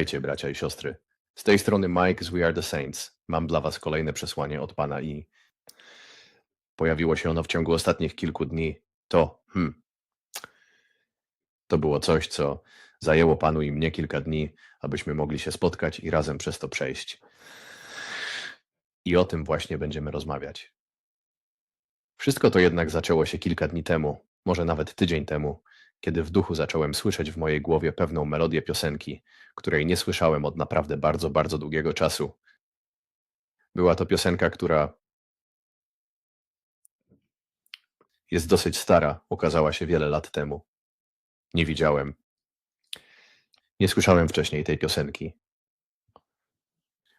Witajcie, bracia i siostry. Z tej strony Mike z We Are the Saints. Mam dla Was kolejne przesłanie od Pana i pojawiło się ono w ciągu ostatnich kilku dni. To, hmm, to było coś, co zajęło Panu i mnie kilka dni, abyśmy mogli się spotkać i razem przez to przejść. I o tym właśnie będziemy rozmawiać. Wszystko to jednak zaczęło się kilka dni temu, może nawet tydzień temu, kiedy w duchu zacząłem słyszeć w mojej głowie pewną melodię piosenki, której nie słyszałem od naprawdę bardzo, bardzo długiego czasu. Była to piosenka, która jest dosyć stara, ukazała się wiele lat temu. Nie widziałem. Nie słyszałem wcześniej tej piosenki.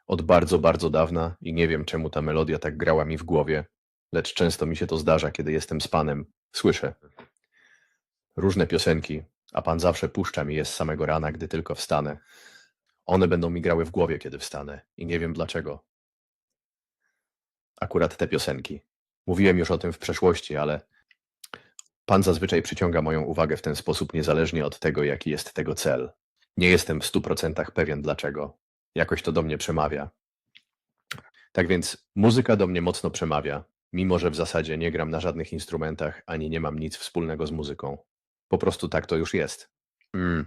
Od bardzo, bardzo dawna i nie wiem czemu ta melodia tak grała mi w głowie, lecz często mi się to zdarza, kiedy jestem z Panem. Słyszę różne piosenki, a Pan zawsze puszcza mi je z samego rana, gdy tylko wstanę. One będą mi grały w głowie, kiedy wstanę i nie wiem dlaczego. Akurat te piosenki. Mówiłem już o tym w przeszłości, ale Pan zazwyczaj przyciąga moją uwagę w ten sposób, niezależnie od tego, jaki jest tego cel. Nie jestem w stu procentach pewien dlaczego. Jakoś to do mnie przemawia. Tak więc muzyka do mnie mocno przemawia, mimo że w zasadzie nie gram na żadnych instrumentach ani nie mam nic wspólnego z muzyką. Po prostu tak to już jest. Mm.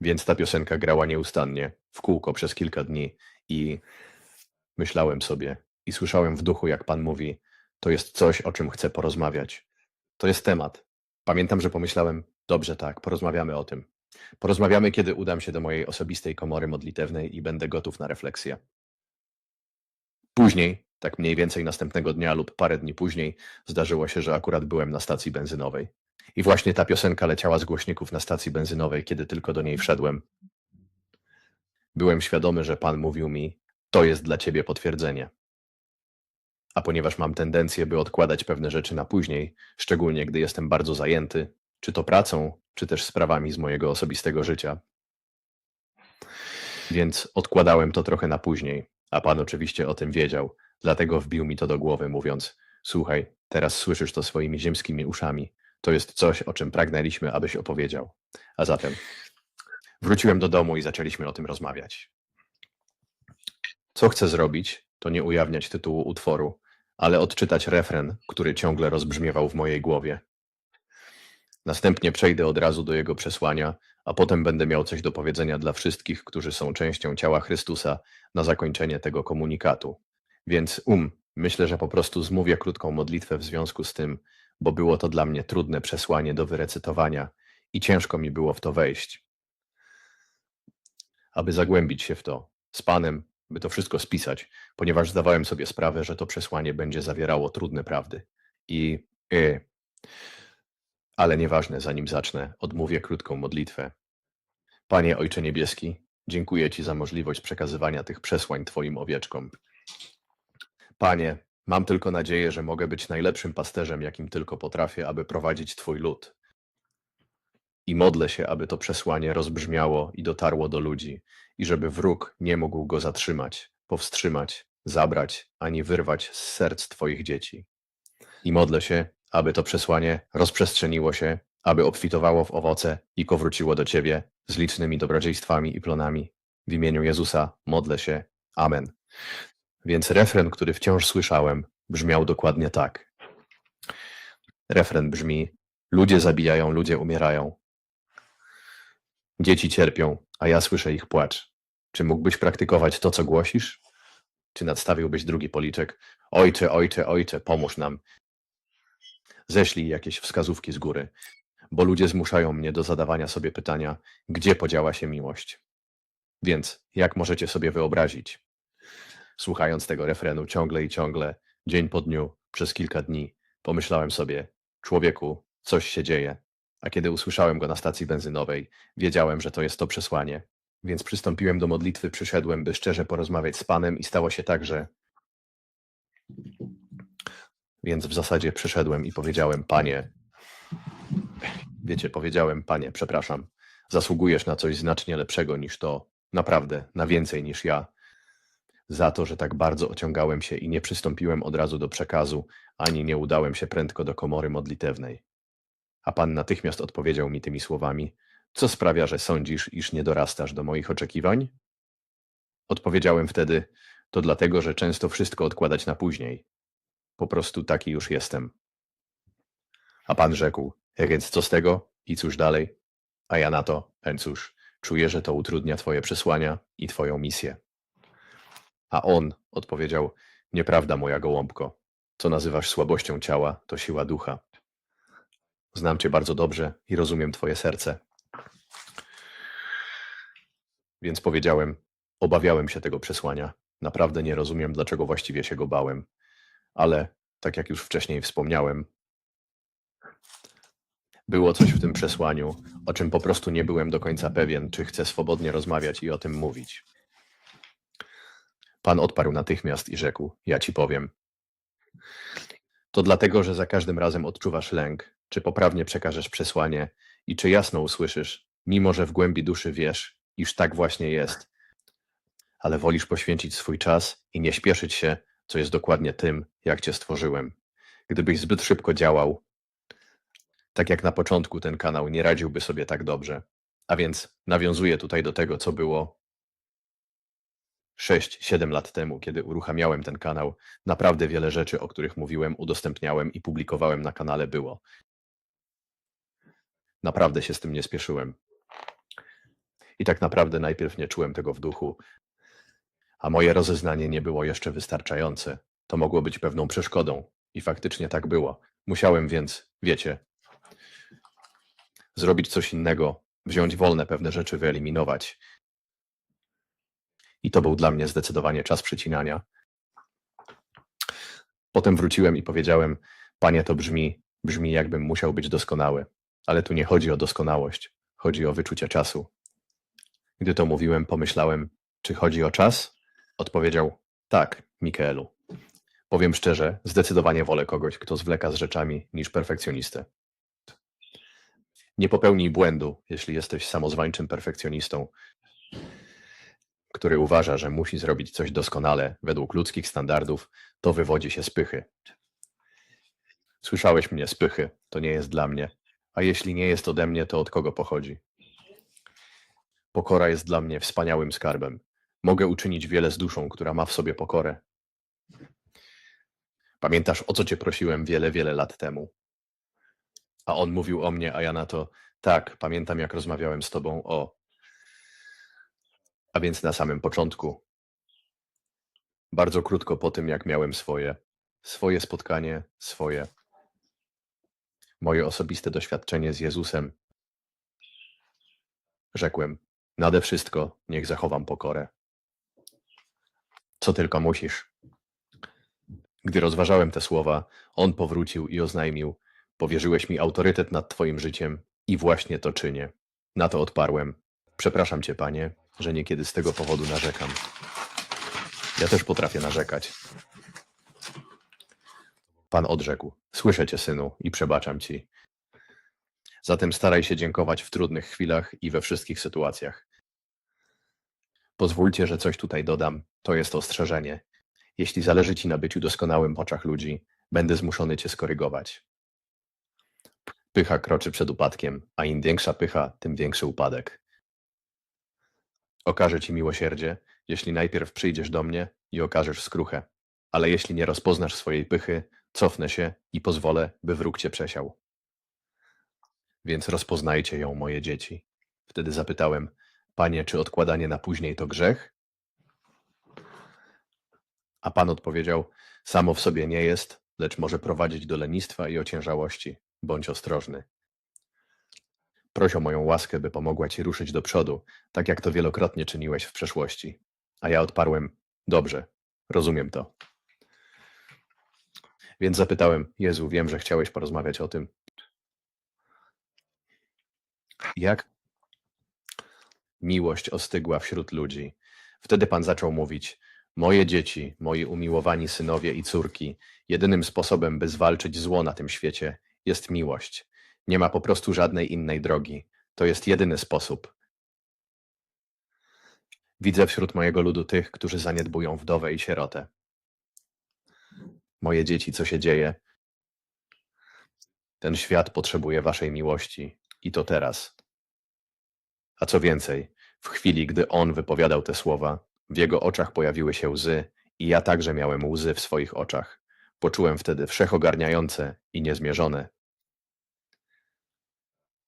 Więc ta piosenka grała nieustannie, w kółko przez kilka dni i myślałem sobie i słyszałem w duchu, jak Pan mówi, to jest coś, o czym chcę porozmawiać. To jest temat. Pamiętam, że pomyślałem, dobrze tak, porozmawiamy o tym. Porozmawiamy, kiedy udam się do mojej osobistej komory modlitewnej i będę gotów na refleksję. Później, tak mniej więcej następnego dnia lub parę dni później, zdarzyło się, że akurat byłem na stacji benzynowej. I właśnie ta piosenka leciała z głośników na stacji benzynowej, kiedy tylko do niej wszedłem. Byłem świadomy, że Pan mówił mi: To jest dla ciebie potwierdzenie. A ponieważ mam tendencję, by odkładać pewne rzeczy na później, szczególnie gdy jestem bardzo zajęty, czy to pracą, czy też sprawami z mojego osobistego życia, więc odkładałem to trochę na później, a Pan oczywiście o tym wiedział, dlatego wbił mi to do głowy, mówiąc: Słuchaj, teraz słyszysz to swoimi ziemskimi uszami. To jest coś, o czym pragnęliśmy, abyś opowiedział. A zatem wróciłem do domu i zaczęliśmy o tym rozmawiać. Co chcę zrobić, to nie ujawniać tytułu utworu, ale odczytać refren, który ciągle rozbrzmiewał w mojej głowie. Następnie przejdę od razu do jego przesłania, a potem będę miał coś do powiedzenia dla wszystkich, którzy są częścią ciała Chrystusa na zakończenie tego komunikatu. Więc um, myślę, że po prostu zmówię krótką modlitwę w związku z tym, bo było to dla mnie trudne przesłanie do wyrecytowania i ciężko mi było w to wejść. Aby zagłębić się w to z Panem, by to wszystko spisać, ponieważ zdawałem sobie sprawę, że to przesłanie będzie zawierało trudne prawdy. I. Y, ale nieważne, zanim zacznę, odmówię krótką modlitwę. Panie Ojcze Niebieski, dziękuję Ci za możliwość przekazywania tych przesłań Twoim owieczkom. Panie, mam tylko nadzieję, że mogę być najlepszym pasterzem, jakim tylko potrafię, aby prowadzić Twój lud. I modlę się, aby to przesłanie rozbrzmiało i dotarło do ludzi, i żeby wróg nie mógł go zatrzymać, powstrzymać, zabrać ani wyrwać z serc Twoich dzieci. I modlę się, aby to przesłanie rozprzestrzeniło się, aby obfitowało w owoce i powróciło do Ciebie z licznymi dobrodziejstwami i plonami. W imieniu Jezusa modlę się. Amen. Więc refren, który wciąż słyszałem, brzmiał dokładnie tak. Refren brzmi: Ludzie zabijają, ludzie umierają. Dzieci cierpią, a ja słyszę ich płacz. Czy mógłbyś praktykować to, co głosisz? Czy nadstawiłbyś drugi policzek? Ojcze, ojcze, ojcze, pomóż nam. Ześlij jakieś wskazówki z góry, bo ludzie zmuszają mnie do zadawania sobie pytania, gdzie podziała się miłość. Więc jak możecie sobie wyobrazić? Słuchając tego refrenu ciągle i ciągle, dzień po dniu, przez kilka dni, pomyślałem sobie, człowieku, coś się dzieje. A kiedy usłyszałem go na stacji benzynowej, wiedziałem, że to jest to przesłanie. Więc przystąpiłem do modlitwy, przyszedłem, by szczerze porozmawiać z Panem i stało się tak, że. Więc w zasadzie przyszedłem i powiedziałem, Panie, wiecie, powiedziałem, Panie, przepraszam, zasługujesz na coś znacznie lepszego niż to, naprawdę, na więcej niż ja. Za to, że tak bardzo ociągałem się i nie przystąpiłem od razu do przekazu, ani nie udałem się prędko do komory modlitewnej. A Pan natychmiast odpowiedział mi tymi słowami: Co sprawia, że sądzisz, iż nie dorastasz do moich oczekiwań? Odpowiedziałem wtedy, to dlatego, że często wszystko odkładać na później. Po prostu taki już jestem. A pan rzekł, więc co z tego? I cóż dalej? A ja na to, "Eń cóż, czuję, że to utrudnia twoje przesłania i twoją misję. A on odpowiedział, nieprawda moja gołąbko. Co nazywasz słabością ciała, to siła ducha. Znam cię bardzo dobrze i rozumiem twoje serce. Więc powiedziałem, obawiałem się tego przesłania. Naprawdę nie rozumiem, dlaczego właściwie się go bałem. Ale, tak jak już wcześniej wspomniałem, było coś w tym przesłaniu, o czym po prostu nie byłem do końca pewien, czy chcę swobodnie rozmawiać i o tym mówić. Pan odparł natychmiast i rzekł: Ja ci powiem. To dlatego, że za każdym razem odczuwasz lęk, czy poprawnie przekażesz przesłanie i czy jasno usłyszysz, mimo że w głębi duszy wiesz, iż tak właśnie jest, ale wolisz poświęcić swój czas i nie śpieszyć się, co jest dokładnie tym, jak cię stworzyłem. Gdybyś zbyt szybko działał, tak jak na początku ten kanał nie radziłby sobie tak dobrze. A więc nawiązuję tutaj do tego, co było 6-7 lat temu, kiedy uruchamiałem ten kanał. Naprawdę wiele rzeczy, o których mówiłem, udostępniałem i publikowałem na kanale było. Naprawdę się z tym nie spieszyłem. I tak naprawdę najpierw nie czułem tego w duchu, a moje rozeznanie nie było jeszcze wystarczające. To mogło być pewną przeszkodą. I faktycznie tak było. Musiałem więc, wiecie, zrobić coś innego, wziąć wolne pewne rzeczy, wyeliminować. I to był dla mnie zdecydowanie czas przycinania. Potem wróciłem i powiedziałem: Panie, to brzmi, brzmi jakbym musiał być doskonały, ale tu nie chodzi o doskonałość, chodzi o wyczucie czasu. Gdy to mówiłem, pomyślałem: Czy chodzi o czas? Odpowiedział: Tak, Mikaelu. Powiem szczerze, zdecydowanie wolę kogoś, kto zwleka z rzeczami, niż perfekcjonistę. Nie popełnij błędu, jeśli jesteś samozwańczym perfekcjonistą, który uważa, że musi zrobić coś doskonale według ludzkich standardów, to wywodzi się z pychy. Słyszałeś mnie z pychy, to nie jest dla mnie, a jeśli nie jest ode mnie, to od kogo pochodzi? Pokora jest dla mnie wspaniałym skarbem. Mogę uczynić wiele z duszą, która ma w sobie pokorę. Pamiętasz, o co cię prosiłem wiele, wiele lat temu? A on mówił o mnie, a ja na to, tak, pamiętam jak rozmawiałem z tobą o. A więc na samym początku, bardzo krótko po tym, jak miałem swoje, swoje spotkanie, swoje, moje osobiste doświadczenie z Jezusem, rzekłem, nade wszystko niech zachowam pokorę. Co tylko musisz. Gdy rozważałem te słowa, on powrócił i oznajmił, Powierzyłeś mi autorytet nad Twoim życiem i właśnie to czynię. Na to odparłem. Przepraszam Cię, Panie, że niekiedy z tego powodu narzekam. Ja też potrafię narzekać. Pan odrzekł: Słyszę Cię, synu, i przebaczam Ci. Zatem staraj się dziękować w trudnych chwilach i we wszystkich sytuacjach. Pozwólcie, że coś tutaj dodam. To jest ostrzeżenie. Jeśli zależy Ci na byciu doskonałym w oczach ludzi, będę zmuszony Cię skorygować. Pycha kroczy przed upadkiem, a im większa pycha, tym większy upadek. Okażę ci miłosierdzie, jeśli najpierw przyjdziesz do mnie i okażesz skruchę, ale jeśli nie rozpoznasz swojej pychy, cofnę się i pozwolę, by wróg cię przesiał. Więc rozpoznajcie ją, moje dzieci. Wtedy zapytałem, panie, czy odkładanie na później to grzech? A pan odpowiedział, samo w sobie nie jest, lecz może prowadzić do lenistwa i ociężałości. Bądź ostrożny. Proś o moją łaskę, by pomogła ci ruszyć do przodu, tak jak to wielokrotnie czyniłeś w przeszłości. A ja odparłem: Dobrze, rozumiem to. Więc zapytałem: Jezu, wiem, że chciałeś porozmawiać o tym. Jak miłość ostygła wśród ludzi. Wtedy Pan zaczął mówić: Moje dzieci, moi umiłowani synowie i córki, jedynym sposobem, by zwalczyć zło na tym świecie, jest miłość. Nie ma po prostu żadnej innej drogi. To jest jedyny sposób. Widzę wśród mojego ludu tych, którzy zaniedbują wdowę i sierotę. Moje dzieci, co się dzieje? Ten świat potrzebuje waszej miłości i to teraz. A co więcej, w chwili, gdy on wypowiadał te słowa, w jego oczach pojawiły się łzy i ja także miałem łzy w swoich oczach. Poczułem wtedy wszechogarniające i niezmierzone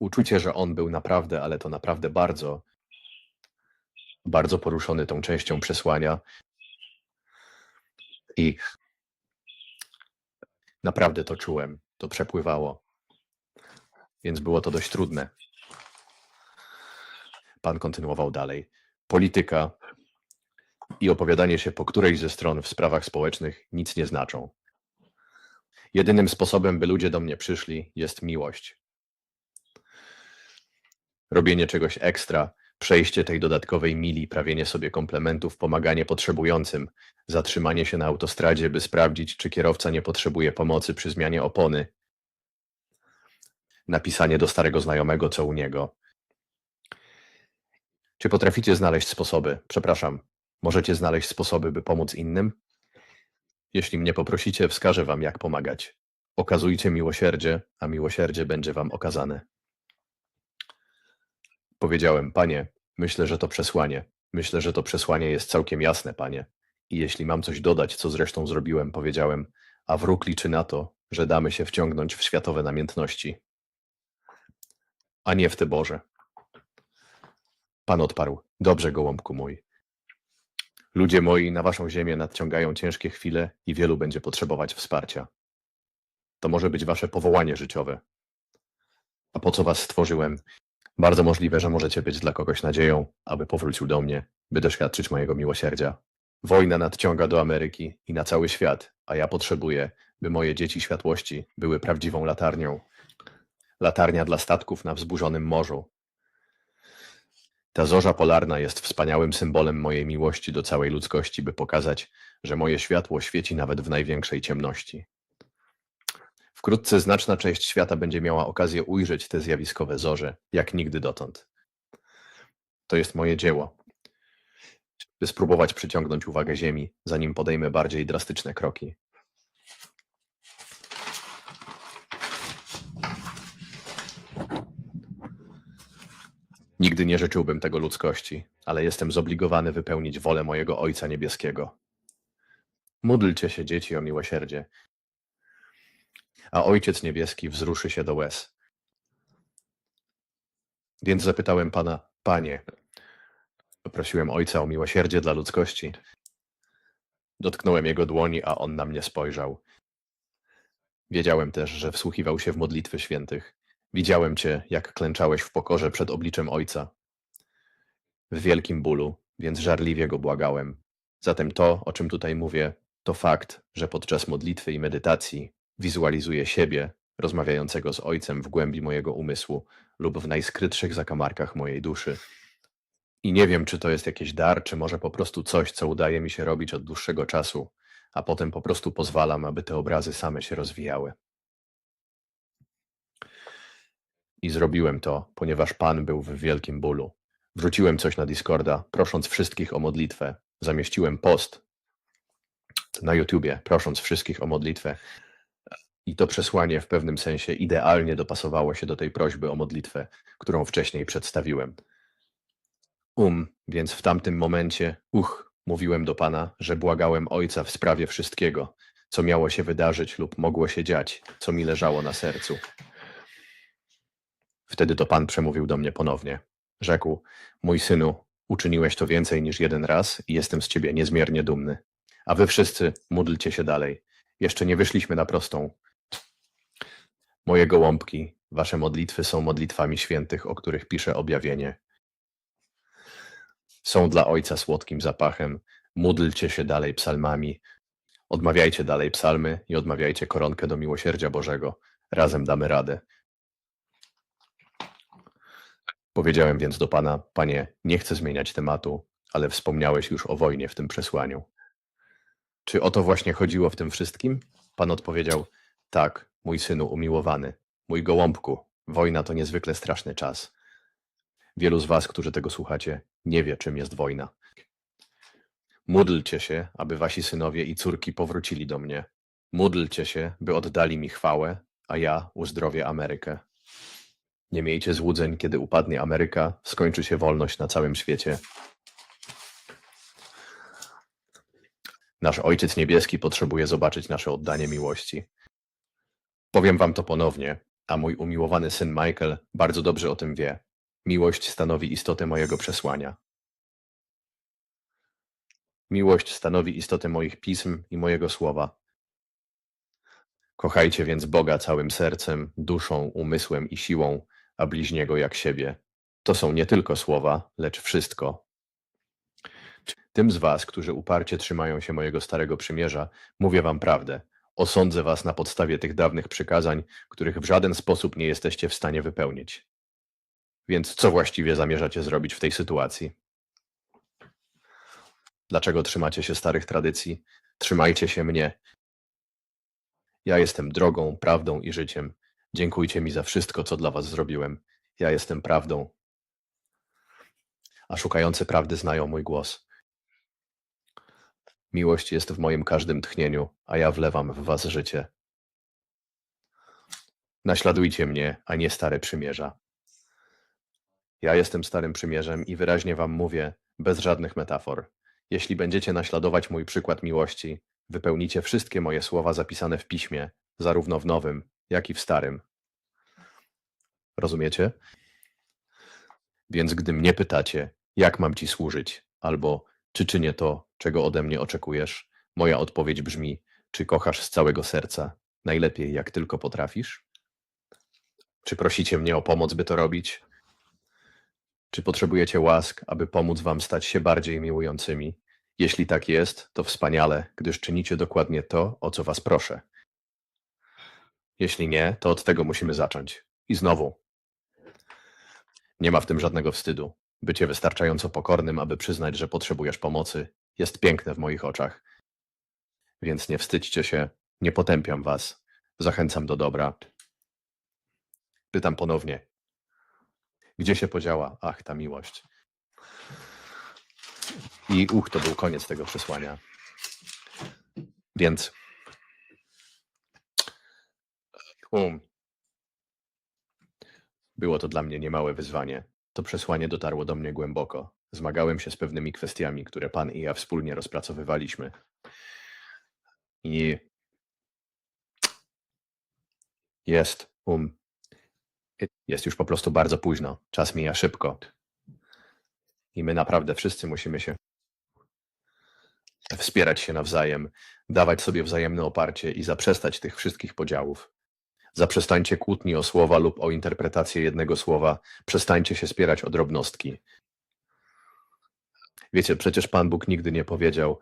uczucie, że on był naprawdę, ale to naprawdę bardzo, bardzo poruszony tą częścią przesłania. I naprawdę to czułem, to przepływało. Więc było to dość trudne. Pan kontynuował dalej. Polityka i opowiadanie się po którejś ze stron w sprawach społecznych nic nie znaczą. Jedynym sposobem, by ludzie do mnie przyszli, jest miłość. Robienie czegoś ekstra, przejście tej dodatkowej mili, prawienie sobie komplementów, pomaganie potrzebującym, zatrzymanie się na autostradzie, by sprawdzić, czy kierowca nie potrzebuje pomocy przy zmianie opony, napisanie do starego znajomego, co u niego. Czy potraficie znaleźć sposoby, przepraszam, możecie znaleźć sposoby, by pomóc innym? Jeśli mnie poprosicie, wskażę wam, jak pomagać. Okazujcie miłosierdzie, a miłosierdzie będzie wam okazane. Powiedziałem, panie, myślę, że to przesłanie. Myślę, że to przesłanie jest całkiem jasne, panie. I jeśli mam coś dodać, co zresztą zrobiłem, powiedziałem, a wróg liczy na to, że damy się wciągnąć w światowe namiętności. A nie w te Boże. Pan odparł, dobrze, gołąbku mój. Ludzie moi na waszą ziemię nadciągają ciężkie chwile i wielu będzie potrzebować wsparcia. To może być wasze powołanie życiowe. A po co was stworzyłem? Bardzo możliwe, że możecie być dla kogoś nadzieją, aby powrócił do mnie, by doświadczyć mojego miłosierdzia. Wojna nadciąga do Ameryki i na cały świat, a ja potrzebuję, by moje dzieci światłości były prawdziwą latarnią. Latarnia dla statków na wzburzonym morzu. Ta zorza polarna jest wspaniałym symbolem mojej miłości do całej ludzkości, by pokazać, że moje światło świeci nawet w największej ciemności. Wkrótce znaczna część świata będzie miała okazję ujrzeć te zjawiskowe zorze, jak nigdy dotąd. To jest moje dzieło, by spróbować przyciągnąć uwagę Ziemi, zanim podejmę bardziej drastyczne kroki. Nigdy nie życzyłbym tego ludzkości, ale jestem zobligowany wypełnić wolę mojego Ojca Niebieskiego. Módlcie się, dzieci, o miłosierdzie, a Ojciec Niebieski wzruszy się do łez. Więc zapytałem Pana, Panie, prosiłem Ojca o miłosierdzie dla ludzkości. Dotknąłem Jego dłoni, a On na mnie spojrzał. Wiedziałem też, że wsłuchiwał się w modlitwy świętych. Widziałem Cię, jak klęczałeś w pokorze przed obliczem Ojca. W wielkim bólu, więc żarliwie Go błagałem. Zatem to, o czym tutaj mówię, to fakt, że podczas modlitwy i medytacji wizualizuję siebie rozmawiającego z Ojcem w głębi mojego umysłu lub w najskrytszych zakamarkach mojej duszy. I nie wiem, czy to jest jakiś dar, czy może po prostu coś, co udaje mi się robić od dłuższego czasu, a potem po prostu pozwalam, aby te obrazy same się rozwijały. I zrobiłem to, ponieważ Pan był w wielkim bólu. Wrzuciłem coś na Discorda, prosząc wszystkich o modlitwę. Zamieściłem post na YouTubie, prosząc wszystkich o modlitwę. I to przesłanie w pewnym sensie idealnie dopasowało się do tej prośby o modlitwę, którą wcześniej przedstawiłem. Um, więc w tamtym momencie, uch, mówiłem do Pana, że błagałem Ojca w sprawie wszystkiego, co miało się wydarzyć lub mogło się dziać, co mi leżało na sercu. Wtedy to Pan przemówił do mnie ponownie. Rzekł: Mój synu, uczyniłeś to więcej niż jeden raz i jestem z ciebie niezmiernie dumny. A wy wszyscy módlcie się dalej. Jeszcze nie wyszliśmy na prostą. Moje gołąbki, wasze modlitwy są modlitwami świętych, o których pisze objawienie. Są dla Ojca słodkim zapachem. Módlcie się dalej psalmami. Odmawiajcie dalej psalmy i odmawiajcie koronkę do miłosierdzia Bożego. Razem damy radę. Powiedziałem więc do Pana, Panie, nie chcę zmieniać tematu, ale wspomniałeś już o wojnie w tym przesłaniu. Czy o to właśnie chodziło w tym wszystkim? Pan odpowiedział, tak, mój synu umiłowany, mój gołąbku, wojna to niezwykle straszny czas. Wielu z was, którzy tego słuchacie, nie wie, czym jest wojna. Módlcie się, aby wasi synowie i córki powrócili do mnie. Módlcie się, by oddali mi chwałę, a ja uzdrowię Amerykę. Nie miejcie złudzeń, kiedy upadnie Ameryka, skończy się wolność na całym świecie. Nasz Ojciec Niebieski potrzebuje zobaczyć nasze oddanie miłości. Powiem wam to ponownie, a mój umiłowany syn Michael bardzo dobrze o tym wie. Miłość stanowi istotę mojego przesłania. Miłość stanowi istotę moich pism i mojego słowa. Kochajcie więc Boga całym sercem, duszą, umysłem i siłą, a bliźniego jak siebie. To są nie tylko słowa, lecz wszystko. Tym z was, którzy uparcie trzymają się mojego starego przymierza, mówię wam prawdę. Osądzę was na podstawie tych dawnych przykazań, których w żaden sposób nie jesteście w stanie wypełnić. Więc co właściwie zamierzacie zrobić w tej sytuacji? Dlaczego trzymacie się starych tradycji? Trzymajcie się mnie. Ja jestem drogą, prawdą i życiem. Dziękujcie mi za wszystko, co dla was zrobiłem. Ja jestem prawdą. A szukający prawdy znają mój głos. Miłość jest w moim każdym tchnieniu, a ja wlewam w was życie. Naśladujcie mnie, a nie stare przymierza. Ja jestem starym przymierzem i wyraźnie wam mówię, bez żadnych metafor. Jeśli będziecie naśladować mój przykład miłości, wypełnicie wszystkie moje słowa zapisane w piśmie, zarówno w nowym, jak i w starym. Rozumiecie? Więc gdy mnie pytacie, jak mam ci służyć, albo czy czynię to, czego ode mnie oczekujesz, moja odpowiedź brzmi: czy kochasz z całego serca, najlepiej jak tylko potrafisz? Czy prosicie mnie o pomoc, by to robić? Czy potrzebujecie łask, aby pomóc wam stać się bardziej miłującymi? Jeśli tak jest, to wspaniale, gdyż czynicie dokładnie to, o co was proszę. Jeśli nie, to od tego musimy zacząć. I znowu, nie ma w tym żadnego wstydu. Bycie wystarczająco pokornym, aby przyznać, że potrzebujesz pomocy, jest piękne w moich oczach. Więc nie wstydźcie się, nie potępiam was, zachęcam do dobra. Pytam ponownie, gdzie się podziała, ach, ta miłość? I uch, to był koniec tego przesłania. Więc um, było to dla mnie niemałe wyzwanie. To przesłanie dotarło do mnie głęboko. Zmagałem się z pewnymi kwestiami, które Pan i ja wspólnie rozpracowywaliśmy. I jest, um, jest już po prostu bardzo późno. Czas mija szybko. I my naprawdę wszyscy musimy się wspierać się nawzajem, dawać sobie wzajemne oparcie i zaprzestać tych wszystkich podziałów. Zaprzestańcie kłótni o słowa lub o interpretację jednego słowa, przestańcie się spierać o drobnostki. Wiecie, przecież Pan Bóg nigdy nie powiedział: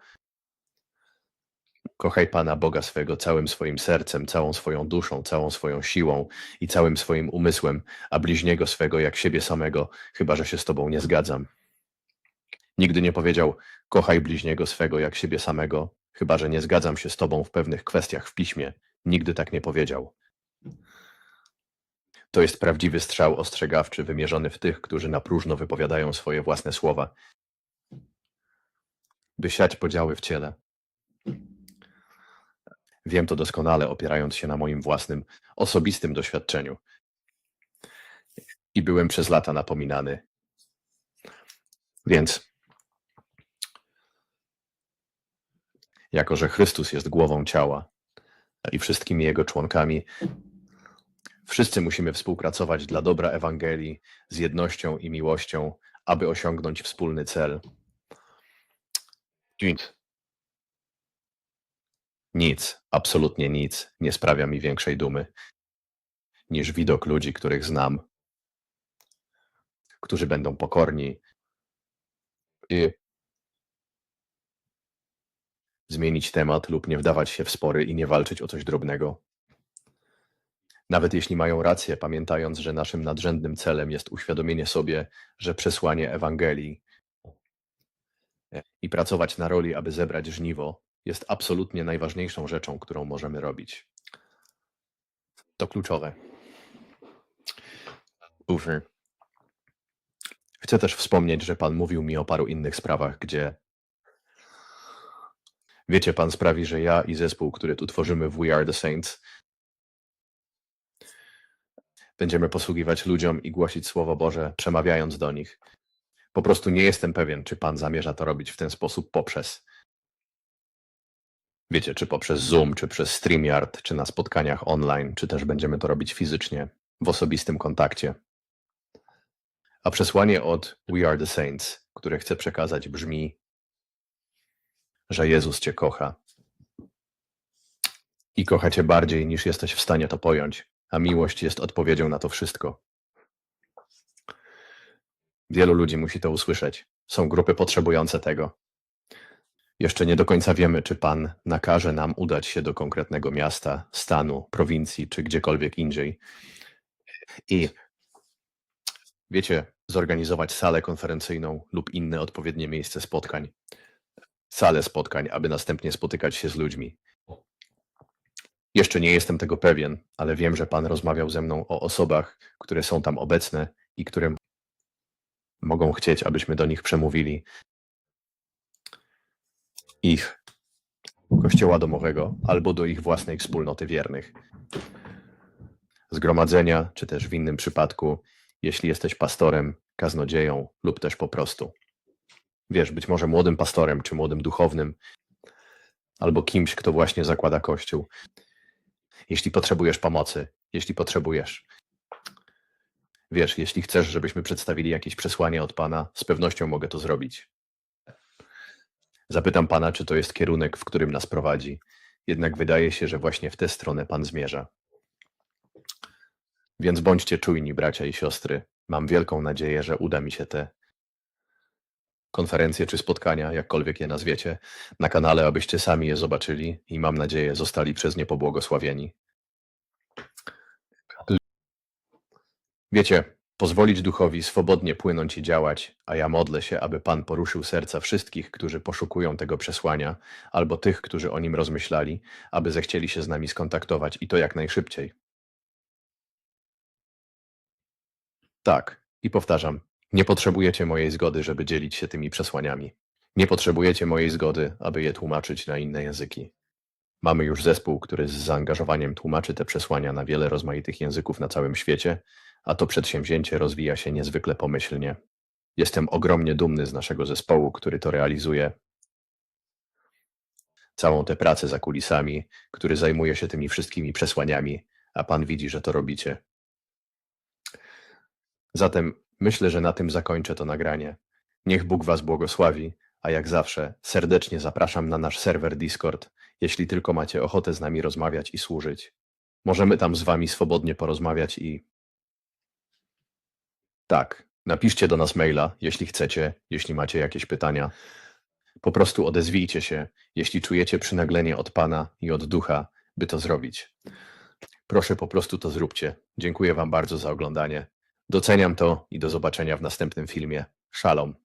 Kochaj Pana Boga swego całym swoim sercem, całą swoją duszą, całą swoją siłą i całym swoim umysłem, a bliźniego swego jak siebie samego, chyba że się z Tobą nie zgadzam. Nigdy nie powiedział: Kochaj bliźniego swego jak siebie samego, chyba że nie zgadzam się z Tobą w pewnych kwestiach w piśmie. Nigdy tak nie powiedział. To jest prawdziwy strzał ostrzegawczy wymierzony w tych, którzy na próżno wypowiadają swoje własne słowa, by siać podziały w ciele. Wiem to doskonale, opierając się na moim własnym, osobistym doświadczeniu. I byłem przez lata napominany. Więc, jako że Chrystus jest głową ciała i wszystkimi jego członkami, wszyscy musimy współpracować dla dobra Ewangelii z jednością i miłością, aby osiągnąć wspólny cel. Nic. Nic, absolutnie nic nie sprawia mi większej dumy niż widok ludzi, których znam, którzy będą pokorni i zmienić temat lub nie wdawać się w spory i nie walczyć o coś drobnego. Nawet jeśli mają rację, pamiętając, że naszym nadrzędnym celem jest uświadomienie sobie, że przesłanie Ewangelii i pracować na roli, aby zebrać żniwo, jest absolutnie najważniejszą rzeczą, którą możemy robić. To kluczowe. Ufy. Chcę też wspomnieć, że Pan mówił mi o paru innych sprawach, gdzie wiecie, Pan sprawi, że ja i zespół, który tu tworzymy w We Are the Saints, będziemy posługiwać ludziom i głosić Słowo Boże, przemawiając do nich. Po prostu nie jestem pewien, czy Pan zamierza to robić w ten sposób poprzez. Wiecie, czy poprzez Zoom, czy przez StreamYard, czy na spotkaniach online, czy też będziemy to robić fizycznie, w osobistym kontakcie. A przesłanie od We Are the Saints, które chcę przekazać, brzmi, że Jezus Cię kocha. I kocha Cię bardziej, niż jesteś w stanie to pojąć, a miłość jest odpowiedzią na to wszystko. Wielu ludzi musi to usłyszeć. Są grupy potrzebujące tego. Jeszcze nie do końca wiemy, czy Pan nakaże nam udać się do konkretnego miasta, stanu, prowincji, czy gdziekolwiek indziej. I wiecie, zorganizować salę konferencyjną lub inne odpowiednie miejsce spotkań. Salę spotkań, aby następnie spotykać się z ludźmi. Jeszcze nie jestem tego pewien, ale wiem, że Pan rozmawiał ze mną o osobach, które są tam obecne i które mogą chcieć, abyśmy do nich przemówili. Ich kościoła domowego albo do ich własnej wspólnoty wiernych. Zgromadzenia, czy też w innym przypadku, jeśli jesteś pastorem, kaznodzieją lub też po prostu. Wiesz, być może młodym pastorem, czy młodym duchownym, albo kimś, kto właśnie zakłada kościół. Jeśli potrzebujesz pomocy, jeśli potrzebujesz. Wiesz, jeśli chcesz, żebyśmy przedstawili jakieś przesłanie od Pana, z pewnością mogę to zrobić. Zapytam Pana, czy to jest kierunek, w którym nas prowadzi. Jednak wydaje się, że właśnie w tę stronę Pan zmierza. Więc bądźcie czujni, bracia i siostry. Mam wielką nadzieję, że uda mi się te konferencje czy spotkania, jakkolwiek je nazwiecie, na kanale, abyście sami je zobaczyli i mam nadzieję zostali przez nie pobłogosławieni. Wiecie, pozwolić duchowi swobodnie płynąć i działać, a ja modlę się, aby Pan poruszył serca wszystkich, którzy poszukują tego przesłania, albo tych, którzy o nim rozmyślali, aby zechcieli się z nami skontaktować i to jak najszybciej. Tak, i powtarzam, nie potrzebujecie mojej zgody, żeby dzielić się tymi przesłaniami. Nie potrzebujecie mojej zgody, aby je tłumaczyć na inne języki. Mamy już zespół, który z zaangażowaniem tłumaczy te przesłania na wiele rozmaitych języków na całym świecie, a to przedsięwzięcie rozwija się niezwykle pomyślnie. Jestem ogromnie dumny z naszego zespołu, który to realizuje. Całą tę pracę za kulisami, który zajmuje się tymi wszystkimi przesłaniami, a Pan widzi, że to robicie. Zatem myślę, że na tym zakończę to nagranie. Niech Bóg Was błogosławi, a jak zawsze serdecznie zapraszam na nasz serwer Discord, jeśli tylko macie ochotę z nami rozmawiać i służyć. Możemy tam z Wami swobodnie porozmawiać i. Tak, napiszcie do nas maila, jeśli chcecie, jeśli macie jakieś pytania. Po prostu odezwijcie się, jeśli czujecie przynaglenie od Pana i od Ducha, by to zrobić. Proszę po prostu to zróbcie. Dziękuję Wam bardzo za oglądanie. Doceniam to i do zobaczenia w następnym filmie. Shalom.